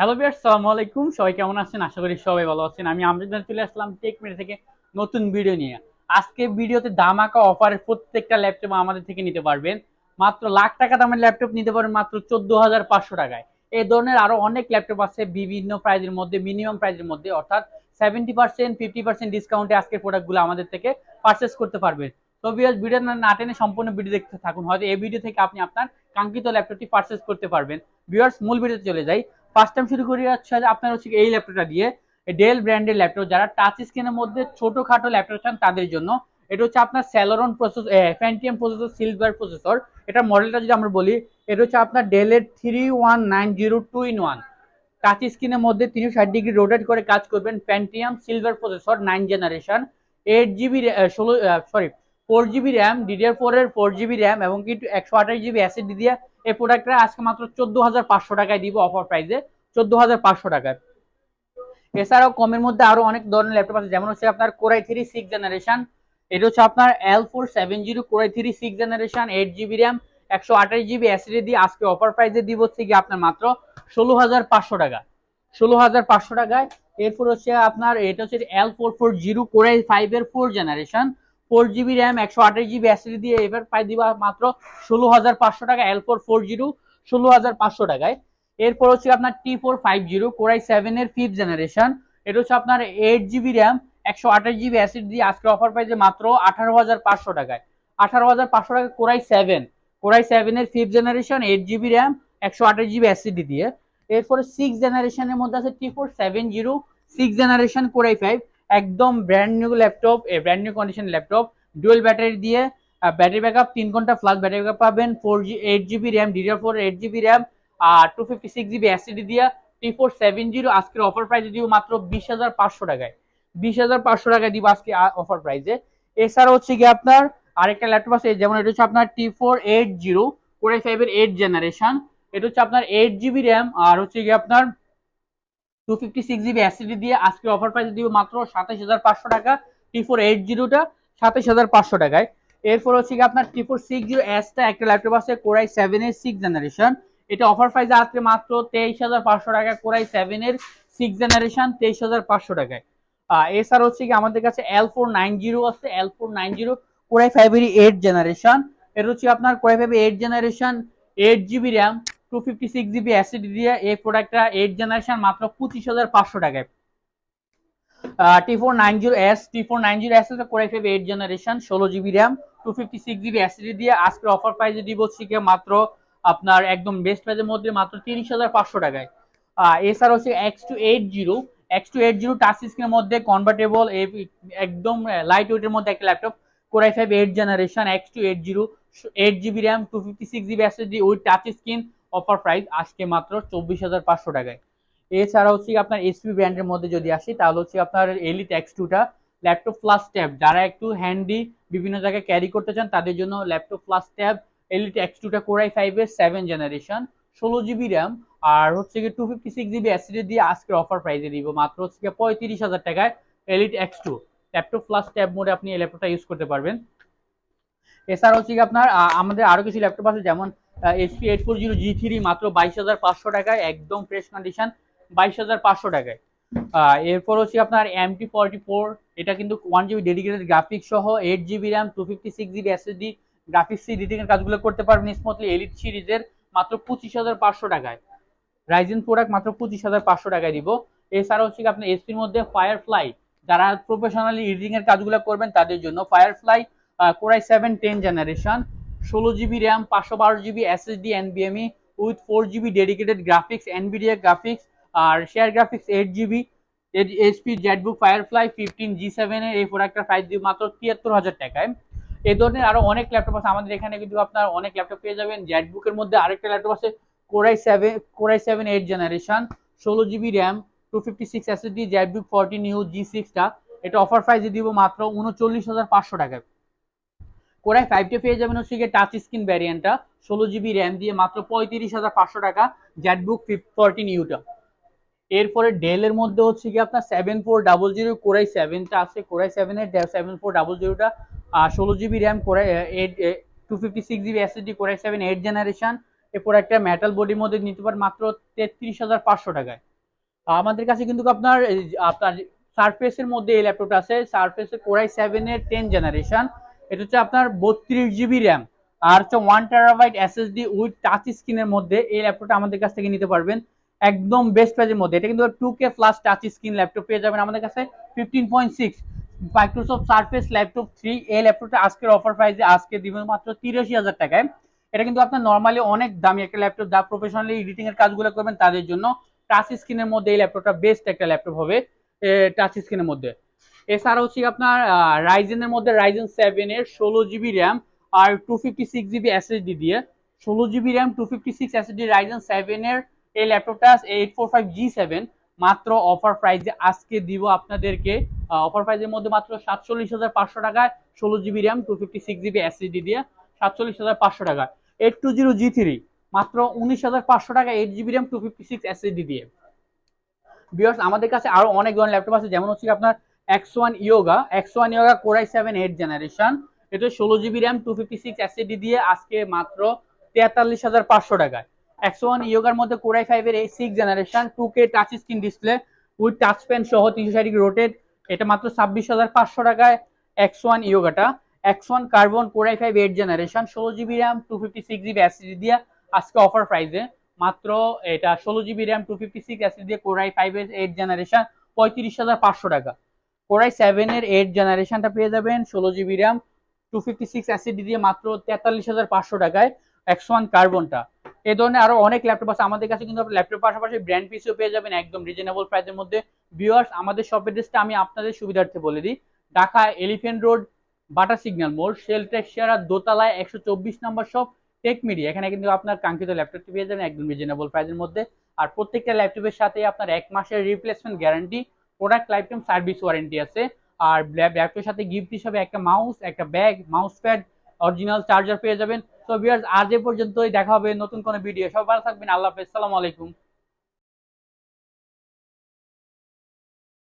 Hello বিয়ার সালামু আলাইকুম। সবাই কেমন আছেন? আশা করি সবাই ভালো আছেন। আমি আমজাদ চলে আসলাম টেক মিডিয়া থেকে নতুন ভিডিও নিয়ে। আজকে ভিডিওতে দামাকা অফারের প্রত্যেকটা ল্যাপটপ আমাদের থেকে নিতে পারবেন। মাত্র লাখ টাকা দামের ল্যাপটপ নিতে পারবেন মাত্র চোদ্দ হাজার পাঁচশো টাকায়। এই ধরনের আরও অনেক ল্যাপটপ আছে বিভিন্ন প্রাইজের মধ্যে মিনিমাম প্রাইজের মধ্যে। অর্থাৎ সেভেন্টি পার্সেন্ট ফিফটি পার্সেন্ট ডিসকাউন্টে আজকের প্রোডাক্টগুলো আমাদের থেকে পারচেস করতে পারবেন। তো বিয়ার ভিডিও না টেনে সম্পূর্ণ ভিডিও দেখতে থাকুন। হয়তো এই ভিডিও থেকে আপনি আপনার কাঙ্ক্ষিত ল্যাপটপটি পারচেস করতে পারবেন। ভিউয়ার্স মূল ভিডিওতে চলে যাই। ফার্স্ট টাইম শুরু করি হচ্ছে আপনার হচ্ছে এই ল্যাপটপটা দিয়ে। ডেল ব্র্যান্ডের ল্যাপটপ যারা টাচ স্ক্রিনের মধ্যে ছোটখাটো ল্যাপটপ চান তাদের জন্য, এটা হচ্ছে আপনার Celeron process Pentium processor silver processor এটা মডেলটা যদি আমরা বলি, এটা হচ্ছে আপনার ডেলের three one nine zero two in one touch স্ক্রিনের মধ্যে তিনশো ষাট ডিগ্রি রোটেট করে কাজ করবেন Pentium silver processor nine generation eight GB ষোলো sorry four GB RAM DDR four এর ফোর জিবি র্যাম এবং কি একশো আঠাশ জিবি অ্যাসিড দিয়ে এই প্রোডাক্টটা আজকে মাত্র চোদ্দ হাজার পাঁচশো টাকায় দিব অফার প্রাইসে চোদ্দ হাজার পাঁচশো টাকায় এছাড়াও কমের মধ্যে আরও অনেক ধরনের ল্যাপটপ আছে, যেমন হচ্ছে আপনার কোরাই থ্রি সিক্স জেনারেশন এটা হচ্ছে আপনার L four seven zero core i three six generation eight GB RAM একশো আঠাশ জিবি অ্যাসিডি দিয়ে আজকে অফার প্রাইসে দিব হচ্ছে কি আপনার মাত্র ষোলো হাজার পাঁচশো টাকা। ষোলো হাজার পাঁচশো টাকায়, এরপর হচ্ছে আপনার এটা হচ্ছে L four four zero core i five এর four generation four GB RAM একশো আঠাশ জিবি অ্যাসিডি দিয়ে এবার পাই দিবা মাত্র ষোলো হাজার পাঁচশো টাকা এল ফোর ফোর জিরো ষোলো হাজার পাঁচশো টাকায়। এরপর হচ্ছে আপনার T four five zero core i seven এর ফিফথ জেনারেশন এটা হচ্ছে আপনার এইট জিবি র্যাম একশো আঠাশ জিবি অ্যাসিড দিয়ে আজকে অফার পাইছে মাত্র আঠারো হাজার পাঁচশো টাকায়। আঠারো হাজার পাঁচশো টাকা core i seven core i seven এর fifth generation eight GB RAM একশো আঠাশ জিবি অ্যাসিডি দিয়ে। এরপরে সিক্স জেনারেশনের মধ্যে আছে T four seven zero six generation core i five একদম brand new laptop brand new condition laptop dual battery দিয়ে ব্যাটারি ব্যাকআপ তিন ঘণ্টা প্লাস ব্যাটারি ব্যাকআপ পাবেন four G eight GB RAM DDR four eight GB RAM আর two fifty six GB SSD দিয়ে T four seven zero আজকের offer প্রাইসে দিব মাত্র বিশ হাজার পাঁচশো টাকায়। বিশ হাজার পাঁচশো টাকায় দিব আজকে অফার প্রাইসে এছাড়া হচ্ছে কি আপনার আরেকটা ল্যাপটপ আছে, যেমন এটা হচ্ছে আপনার T four eight zero core i ফাইভের এইট জেনারেশন এটা হচ্ছে আপনার এইট জিবি র্যাম আর হচ্ছে কি আপনার two fifty six GB SSD দিয়ে আজকে অফার প্রাইসে দিব মাত্র সাতাশ হাজার পাঁচশো টাকা টি ফোর এইট জিরোটা সাতাশ হাজার পাঁচশো টাকায়। এরপর হচ্ছে কি আপনার টি ফোর সিক্স জিরো এসটা একটা ল্যাপটপ আছে কোরাই সেভেন এর সিক্স জেনারেশন এটা অফার প্রাইসে আজকে মাত্র তেইশ হাজার পাঁচশো টাকা কোরাই সেভেন এর সিক্স জেনারেশন তেইশ হাজার পাঁচশো টাকায়। এছাড়া হচ্ছে কি আমাদের কাছে এল ফোর নাইন জিরো আছে L four nine zero core i ফাইভের এইট জেনারেশন এটা হচ্ছে আপনার কোরাই ফাইভের eight generation eight GB RAM two fifty six GB SSD দিয়ে এই প্রোডাক্টটা এইট জেনারেশন মাত্র পঁচিশ হাজার পাঁচশো টাকায়। T four nine zero S T four nine zero S core i five eight generation ষোলো GB RAM two fifty six GB SSD দিয়ে আজকে অফার প্রাইসে দিব কি মাত্র আপনার একদম বেস্ট প্রাইসের মধ্যে মাত্র তিরিশ হাজার পাঁচশো টাকায়। এছাড়া হচ্ছে X two eight zero X two eight zero touch স্ক্রিনের মধ্যে কনভার্টেবল একদম লাইট ওয়েটের মধ্যে একটা laptop core i five eight generation X two eight zero eight GB RAM two fifty six GB SSD with touch screen offer price আজকে মাত্র চব্বিশ হাজার পাঁচশো টাকায়। এছাড়া হচ্ছে আপনার এসপি ব্র্যান্ডের মধ্যে যদি আসি, তাহলে হচ্ছে আপনার এলিট এক্স টুটা ল্যাপটপ প্লাস ট্যাব যারা একটু হ্যান্ডি বিভিন্ন জায়গায় ক্যারি করতে চান, তাদের জন্য laptop plus tab Elite X টুটা কোরাই ফাইভের সেভেন জেনারেশন ষোলো জিবি র্যাম আর হচ্ছে গিয়ে two fifty six GB SSD দিয়ে আজকের অফার প্রাইসে দিব। মাত্র হচ্ছে গিয়ে পঁয়ত্রিশ হাজার টাকায় Elite X two laptop plus tab মোডে আপনি এই ল্যাপটপটা ইউজ করতে পারবেন। এছাড়া হচ্ছে আপনার আমাদের আরও কিছু ল্যাপটপ আছে, যেমন HP eight four zero G three মাত্র বাইশ হাজার পাঁচশো টাকায়, একদম ফ্রেশ কন্ডিশন বাইশ হাজার পাঁচশো টাকায়। এরপর হচ্ছে আপনার এম টি ফর্টি ফোর এটা কিন্তু ওয়ান জিবি ডেডিকেটেড গ্রাফিক্স সহ eight GB RAM two fifty six GB SSD graphics editing এর কাজগুলো করতে পারবেন স্মুথলি এলিট সিরিজের মাত্র পঁচিশ হাজার পাঁচশো টাকায়। রাইজেন প্রোডাক্ট মাত্র পঁচিশ হাজার পাঁচশো টাকায় দিব। এছাড়া হচ্ছে আপনার এসপির মধ্যে ফায়ার ফ্লাই যারা প্রফেশনালি এডিটিং এর কাজগুলো করবেন, তাদের জন্য Firefly core i seven ten generation ষোলো জিবি র্যাম, পাঁচশো বারো GB SSD এনবিএমই with four GB dedicated graphics Nvidia graphics R share graphics eight GB HP ZBook Firefly fifteen G সেভেনের এই প্রোডাক্টটা প্রাইস দিব মাত্র তিয়াত্তর হাজার টাকায়। এই ধরনের আরও অনেক ল্যাপটপ আছে। আমাদের এখানে কিন্তু আপনার অনেক ল্যাপটপ পেয়ে যাবেন। জেটবুকের মধ্যে আরেকটা ল্যাপটপ আছে core i seven core i seven eight generation ষোলো GB RAM two fifty six SSD ZBook fourteen U G সিক্সটা এটা অফার প্রাইসে দিব মাত্র উনচল্লিশ হাজার পাঁচশো টাকায়। কোরাই ফাইভটা পেয়ে যাবেন হচ্ছে গিয়ে টাচ স্ক্রিন ভ্যারিয়েন্টটা ষোলো জিবি র্যাম দিয়ে মাত্র পঁয়ত্রিশ হাজার পাঁচশো টাকা। জেটবুক ফোরটিন ইউটা এরপরে ডেলের মধ্যে হচ্ছে কি আপনার seven four double zero core i সেভেনটা আছে। কোরাই সেভেনের সেভেন ফোর ডাবল জিরোটা ষোলো GB RAM core i eight two fifty six GB SSD core i seven eight generation এরপর একটা মেটাল বডির মধ্যে নিতে পারেন মাত্র তেত্রিশ হাজার পাঁচশো টাকায়। আমাদের কাছে কিন্তু আপনার আপনার সারফেসের মধ্যে এই ল্যাপটপটা আছে। সারফেসের কোরাই সেভেনের টেন জেনারেশন এটা হচ্ছে আপনার বত্রিশ জিবি র্যাম আর হচ্ছে one terabyte SSD with touch স্ক্রিনের মধ্যে এই ল্যাপটপটা আমাদের কাছ থেকে নিতে পারবেন। একদম বেস্ট প্রাইজের মধ্যে। এটা কিন্তু two K plus touch screen laptop পেয়ে যাবেন আমাদের কাছে fifteen point six Microsoft Surface laptop three এই ল্যাপটপটা আজকের অফার প্রাইসে আজকে দিবেন মাত্র তিরাশি হাজার টাকায়। এটা কিন্তু আপনার নর্মালি অনেক দামি একটা ল্যাপটপ যা প্রফেশনালি এডিটিং এর কাজগুলো করবেন তাদের জন্য। টাচ স্ক্রিনের মধ্যে এই ল্যাপটপটা বেস্ট একটা ল্যাপটপ হবে টাচ স্ক্রিনের মধ্যে। এছাড়া হচ্ছে আপনার রাইজেনের মধ্যে রাইজেন সেভেন এর ষোলো জিবি র্যাম আর two fifty six GB SSD দিয়ে। ষোলো GB RAM two fifty six SSD Ryzen seven এর এই ল্যাপটপটা eight four five G seven মাত্র অফার প্রাইজে আজকে দিব আপনাদেরকে। অফার প্রাইজের মধ্যে মাত্র সাতচল্লিশ হাজার পাঁচশো টাকায় ষোলো GB RAM two fifty six GB SSD দিয়ে সাতচল্লিশ হাজার পাঁচশো টাকা eight two zero G three মাত্র উনিশ হাজার পাঁচশো টাকা eight GB RAM two fifty six SSD দিয়ে। বিয়ার্স আমাদের কাছে আরও অনেক ধরনের ল্যাপটপ আছে, যেমন হচ্ছে আপনার X one Yoga X one Yoga core i seven eight generation এটা ষোলো GB RAM two fifty six SSD দিয়ে আজকে মাত্র তেতাল্লিশ হাজার পাঁচশো টাকায়। এক্স ওয়ান ইয়োগার মধ্যে কোরাই ফাইভের এই six generation two K touch screen display with touch pen সহ তিনশো ষাট রোটেড এটা মাত্র ছাব্বিশ হাজার পাঁচশো টাকায় X one ইয়োগাটা X one carbon core i five eight generation ষোলো GB RAM two fifty six GB SSD দিয়ে আজকে অফার প্রাইসে মাত্র এটা ষোলো GB RAM two fifty six SSD দিয়ে core i five eight generation পঁয়ত্রিশ হাজার পাঁচশো টাকা। কোরাই সেভেন এর এইট জেনারেশনটা পেয়ে যাবেন, ষোলো GB RAM two fifty six SSD দিয়ে মাত্র তেতাল্লিশ হাজার পাঁচশো টাকায় এক্স ওয়ান কার্বনটা এই ধরনের আরও অনেক ল্যাপটপ আছে, আমাদের কাছে কিন্তু ল্যাপটপ পাশাপাশি ব্র্যান্ড পিসও পেয়ে যাবেন একদম রিজনেবল প্রাইসের মধ্যে। ভিউয়ার্স আমাদের শপ অ্যাড্রেসটা আমি আপনাদের সুবিধার্থে বলে দিই। Dhaka Elephant Road Bata signal মোড় শেল টেক্সিয়ার দোতলায় একশো চব্বিশ নম্বর শপ টেক মিডিয়া এখানে কিন্তু আপনার কাঙ্ক্ষিত ল্যাপটপটি পেয়ে যাবেন একদম রিজনেবল প্রাইসের মধ্যে। আর প্রত্যেকটা ল্যাপটপের সাথে আপনার এক মাসের replacement guarantee product lifetime service warranty আছে। আর ল্যাপটপের সাথে গিফট হিসাবে একটা মাউস একটা bag mouse pad original charger পেয়ে যাবেন। তো ভিউয়ার্স আজ এ পর্যন্তই, দেখা হবে নতুন কোনো ভিডিও সবাই ভালো থাকবেন, আল্লাহ হাফেজ, সালামু আলাইকুম।